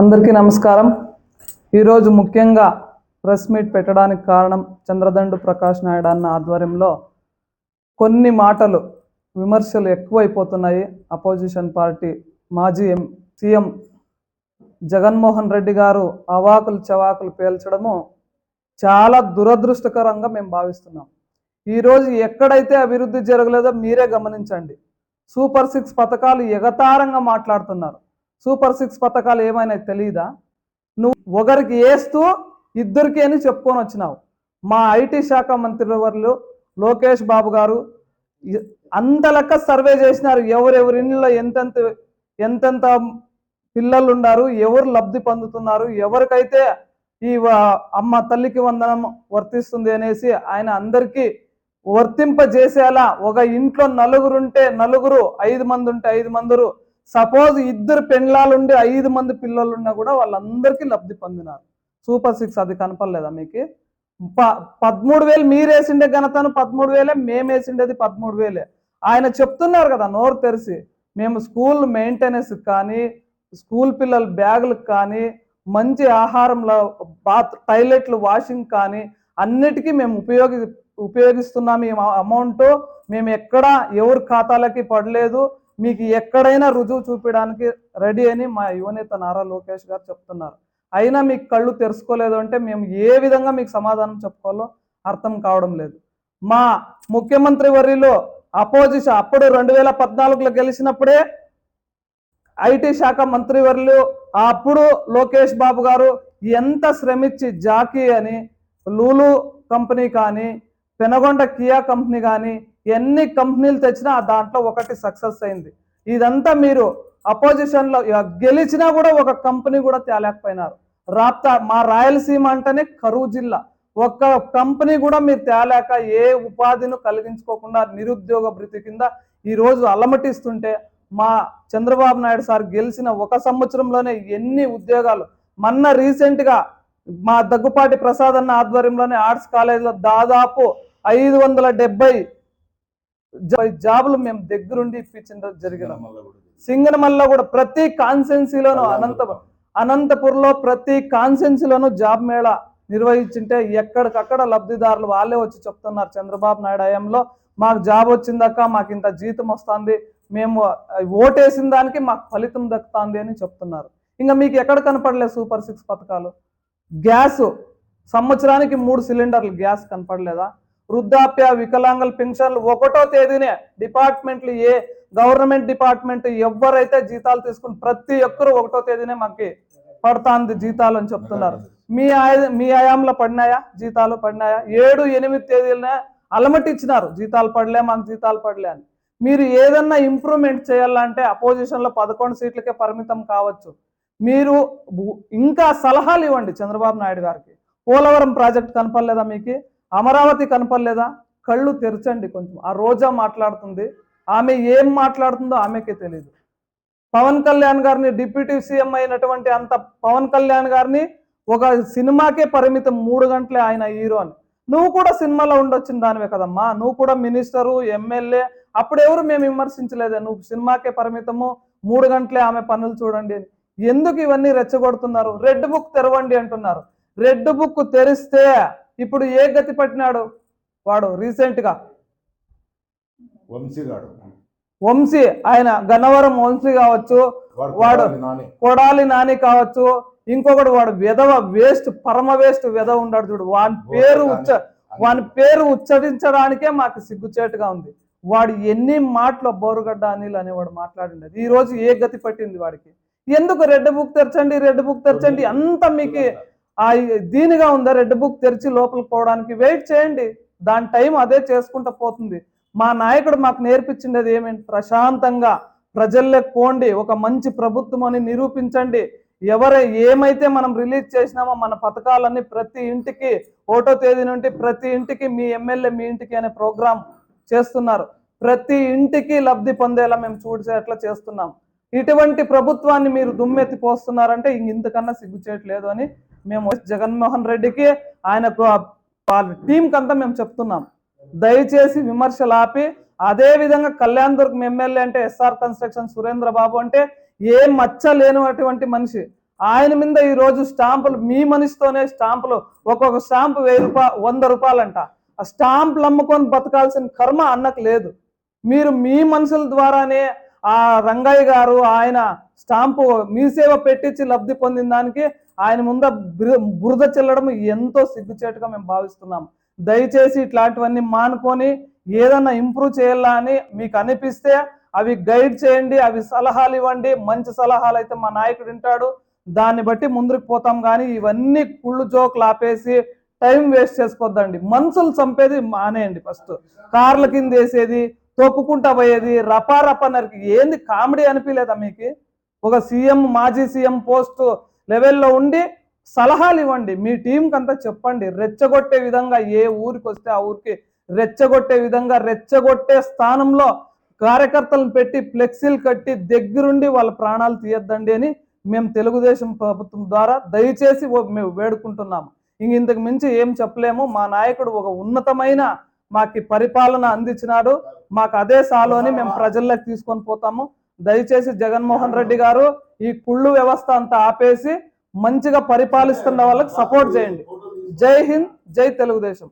అందరికీ నమస్కారం. ఈరోజు ముఖ్యంగా ప్రెస్ మీట్ పెట్టడానికి కారణం చంద్రదండు ప్రకాష్ నాయుడు అన్న ఆధ్వర్యంలో కొన్ని మాటలు విమర్శలు ఎక్కువైపోతున్నాయి. అపోజిషన్ పార్టీ మాజీ ఎం సీఎం జగన్మోహన్ రెడ్డి గారు అవాకులు చవాకులు పేల్చడము చాలా దురదృష్టకరంగా మేము భావిస్తున్నాం. ఈరోజు ఎక్కడైతే అభివృద్ధి జరగలేదో మీరే గమనించండి. సూపర్ సిక్స్ పథకాలు ఎగతారంగా మాట్లాడుతున్నారు. సూపర్ సిక్స్ పథకాలు ఏమైనా తెలియదా నువ్వు ఒకరికి వేస్తూ ఇద్దరికి అని చెప్పుకొని వచ్చినావు. మా ఐటీ శాఖ మంత్రివర్యులు లోకేష్ బాబు గారు అంత లెక్క సర్వే చేసినారు. ఎవరెవరి ఇంట్లో ఎంతెంత ఎంతెంత పిల్లలు ఉన్నారు ఎవరు లబ్ధి పొందుతున్నారు ఎవరికైతే ఈ అమ్మ తల్లికి వందనం వర్తిస్తుంది అనేసి ఆయన అందరికీ వర్తింపజేసేలా ఒక ఇంట్లో నలుగురు ఉంటే నలుగురు ఐదు మంది ఉంటే ఐదు మందురు సపోజ్ ఇద్దరు పెండ్లాలుండి ఐదు మంది పిల్లలు ఉన్నా కూడా వాళ్ళందరికీ లబ్ధి పొందినారు. సూపర్ సిక్స్ అది కనపడలేదా మీకు? ప పదమూడు వేలు మీరు వేసిండే ఘనతను పదమూడు వేలే మేము వేసిండేది పదమూడు వేలే. ఆయన చెప్తున్నారు కదా నోరు తెరిసి మేము స్కూల్ మెయింటెనెన్స్ కానీ స్కూల్ పిల్లల బ్యాగులకు కానీ మంచి ఆహారంలో బాత్ టాయిలెట్లు వాషింగ్ కానీ అన్నిటికీ మేము ఉపయోగి ఉపయోగిస్తున్న మీ అమౌంట్. మేము ఎక్కడ ఎవరి ఖాతాలకి పడలేదు. మీకు ఎక్కడైనా రుజువు చూపించడానికి రెడీ అని మా యువనేత నారా లోకేష్ గారు చెప్తున్నారు. అయినా మీకు కళ్ళు తెరుచుకోలేదు అంటే మేము ఏ విధంగా మీకు సమాధానం చెప్పుకోవాలో అర్థం కావడం లేదు. మా ముఖ్యమంత్రి వరిలో అపోజిషన్ అప్పుడు రెండు వేల పద్నాలుగులో గెలిచినప్పుడే ఐటీ శాఖ మంత్రి మంత్రివర్యులు అప్పుడు లోకేష్ బాబు గారు ఎంత శ్రమించి జాకీ అని లూలు కంపెనీ కానీ పెనగొండ కియా కంపెనీ కానీ ఎన్ని కంపెనీలు తెచ్చినా దాంట్లో ఒకటి సక్సెస్ అయింది. ఇదంతా మీరు అపోజిషన్లో గెలిచినా కూడా ఒక కంపెనీ కూడా తేలేకపోయినారు. రాప్తా మా రాయలసీమ అంటేనే కరువు జిల్లా. ఒక్క కంపెనీ కూడా మీరు తేలేక ఏ ఉపాధిని కలిగించుకోకుండా నిరుద్యోగ భృతి కింద ఈ రోజు అలమటిస్తుంటే మా చంద్రబాబు నాయుడు సార్ గెలిచిన ఒక సంవత్సరంలోనే ఎన్ని ఉద్యోగాలు. మొన్న రీసెంట్గా మా దగ్గుపాటి ప్రసాద్ అన్న ఆధ్వర్యంలోనే ఆర్ట్స్ కాలేజీలో దాదాపు ఐదు వందల డెబ్బై జాబులు మేము దగ్గరుండి ఇప్పించడం జరిగిన. సింగనమల్లో కూడా ప్రతి కాన్సెన్సీలోనూ అనంత అనంతపూర్లో ప్రతి కాన్సెన్సీలోనూ జాబ్ మేళా నిర్వహించింటే ఎక్కడికక్కడ లబ్ధిదారులు వాళ్ళే వచ్చి చెప్తున్నారు చంద్రబాబు నాయుడు హయాంలో మాకు జాబ్ వచ్చిందాక మాకు ఇంత జీతం వస్తుంది మేము ఓటేసిన దానికి మాకు ఫలితం దక్కుతుంది అని చెప్తున్నారు. ఇంకా మీకు ఎక్కడ కనపడలేదు సూపర్ సిక్స్ పథకాలు? గ్యాస్. సంవత్సరానికి మూడు సిలిండర్లు గ్యాస్ కనపడలేదా? వృద్ధాప్య వికలాంగుల పెన్షన్లు ఒకటో తేదీనే డిపార్ట్మెంట్లు ఏ గవర్నమెంట్ డిపార్ట్మెంట్ ఎవరైతే జీతాలు తీసుకుని ప్రతి ఒక్కరు ఒకటో తేదీనే మాకు పడుతుంది జీతాలు అని చెప్తున్నారు. మీ ఆయ మీ ఆయాంలో పడినాయా? జీతాలు పడినాయా? ఏడు ఎనిమిది తేదీలనే అలమటిచ్చినారు. జీతాలు పడలే మాకు జీతాలు పడలే అని. మీరు ఏదన్నా ఇంప్రూవ్మెంట్ చేయాలంటే అపోజిషన్లో పదకొండు సీట్లకే పరిమితం కావచ్చు. మీరు ఇంకా సలహాలు ఇవ్వండి చంద్రబాబు నాయుడు గారికి. పోలవరం ప్రాజెక్ట్ కనపడలేదా మీకు? అమరావతి కనపడలేదా? కళ్ళు తెరచండి కొంచెం. ఆ రోజా మాట్లాడుతుంది. ఆమె ఏం మాట్లాడుతుందో ఆమెకే తెలియదు పవన్ కళ్యాణ్ గారిని డిప్యూటీ సీఎం అయినటువంటి అంత పవన్ కళ్యాణ్ గారిని ఒక సినిమాకే పరిమితం మూడు గంటలే ఆయన హీరో అని. నువ్వు కూడా సినిమాలో ఉండొచ్చిన దానివే కదమ్మా. నువ్వు కూడా మినిస్టరు ఎమ్మెల్యే అప్పుడెవరు మేము విమర్శించలేదే. నువ్వు సినిమాకే పరిమితము మూడు గంటలే ఆమె పనులు చూడండి అని. ఎందుకు ఇవన్నీ రెచ్చగొడుతున్నారు? రెడ్ బుక్ తెరవండి అంటున్నారు. రెడ్ బుక్ తెరిస్తే ఇప్పుడు ఏ గతి పట్టినాడు? వాడు రీసెంట్గా. వంశీగాడు వంశీ ఆయన గన్నవరం వంశీ కావచ్చు వాడు కొడాలి నాని. కావచ్చు ఇంకొకడు వాడు విధవ వేస్ట్ పరమ వేస్ట్ విధవ ఉన్నాడు చూడు. వాని పేరు ఉచ్చ వాని పేరు ఉచ్చరించడానికే మాకు సిగ్గుచేటుగా ఉంది. వాడు ఎన్ని మాటలు బోరుగడ్డ అనిల్ అనేవాడు మాట్లాడిండేది. ఈ రోజు ఏ గతి పట్టింది వాడికి? ఎందుకు రెడ్ బుక్ తెరచండి రెడ్ బుక్ తెరచండి? అంత మీకు ఆ దీనిగా ఉందా రెడ్ బుక్ తెరిచి లోపలికి పోవడానికి? వెయిట్ చేయండి. దాని టైం అదే చేసుకుంటా పోతుంది. మా నాయకుడు మాకు నేర్పించిండేది ఏమేంటి ప్రశాంతంగా ప్రజల్లోకి పోండి ఒక మంచి ప్రభుత్వం అని నిరూపించండి. ఎవరు ఏమైతే మనం రిలీజ్ చేసినామో మన పథకాలన్నీ ప్రతి ఇంటికి ఒకటో తేదీ నుండి ప్రతి ఇంటికి మీ ఎమ్మెల్యే మీ ఇంటికి అనే ప్రోగ్రాం చేస్తున్నారు. ప్రతి ఇంటికి లబ్ధి పొందేలా మేము చూసేట్లా చేస్తున్నాం. ఇటువంటి ప్రభుత్వాన్ని మీరు దుమ్మెత్తి పోస్తున్నారంటే ఇంతకన్నా సిగ్గుచేయట్లేదు అని మేము జగన్మోహన్ రెడ్డికి ఆయనకు వాళ్ళ టీంకి అంతా మేము చెప్తున్నాం. దయచేసి విమర్శలు ఆపి అదే విధంగా కళ్యాణ్ దుర్గ్ ఎమ్మెల్యే అంటే S R construction Surendra Babu అంటే ఏ మచ్చ లేనటువంటి మనిషి. ఆయన మీద ఈ రోజు స్టాంపులు మీ మనిషితోనే స్టాంపులు ఒక్కొక్క స్టాంపు వెయ్యి రూపాయ వంద రూపాయలంట. ఆ స్టాంపులు అమ్ముకొని బతకాల్సిన కర్మ అన్నకు లేదు. మీరు మీ మనుషుల ద్వారానే ఆ రంగయ్య గారు ఆయన స్టాంపు మీ సేవ పెట్టించి లబ్ధి పొందిన దానికి ఆయన ముంద బుర- బురద చెల్లడం ఎంతో సిగ్గుచేటుగా మేము భావిస్తున్నాం. దయచేసి ఇట్లాంటివన్నీ మానుకొని ఏదన్నా ఇంప్రూవ్ చేయాలా అని మీకు అనిపిస్తే అవి గైడ్ చేయండి అవి సలహాలు ఇవ్వండి. మంచి సలహాలు అయితే మా నాయకుడు వింటాడు. దాన్ని బట్టి ముందుకు పోతాం కానీ ఇవన్నీ కుళ్ళు జోకులు ఆపేసి టైం వేస్ట్ చేసుకోవద్దండి. మనుషులు చంపేది మానేయండి ఫస్ట్. కార్ల కింద వేసేది తొక్కుకుంటా పోయేది రపారప నరికి ఏంది కామెడీ అనిపించలేదా మీకు? ఒక సీఎం మాజీ సీఎం పోస్ట్ లెవెల్లో ఉండి సలహాలు ఇవ్వండి మీ టీంకి అంతా చెప్పండి. రెచ్చగొట్టే విధంగా ఏ ఊరికి వస్తే ఆ ఊరికి రెచ్చగొట్టే విధంగా రెచ్చగొట్టే స్థానంలో కార్యకర్తలను పెట్టి ఫ్లెక్సీలు కట్టి దగ్గరుండి వాళ్ళ ప్రాణాలు తీయద్దండి అని మేము తెలుగుదేశం ప్రభుత్వం ద్వారా దయచేసి మేము వేడుకుంటున్నాము. ఇంక ఇంతకు మించి ఏం చెప్పలేము. మా నాయకుడు ఒక ఉన్నతమైన మాకు పరిపాలన అందించినాడు. మాకు అదే సాలోని మేము ప్రజల్లోకి తీసుకొని పోతాము. దయచేసి జగన్మోహన్ రెడ్డి గారు ఈ కుళ్ళు వ్యవస్థ అంతా ఆపేసి మంచిగా పరిపాలిస్తున్న వాళ్ళకి సపోర్ట్ చేయండి. జై హింద్ జై తెలుగుదేశం.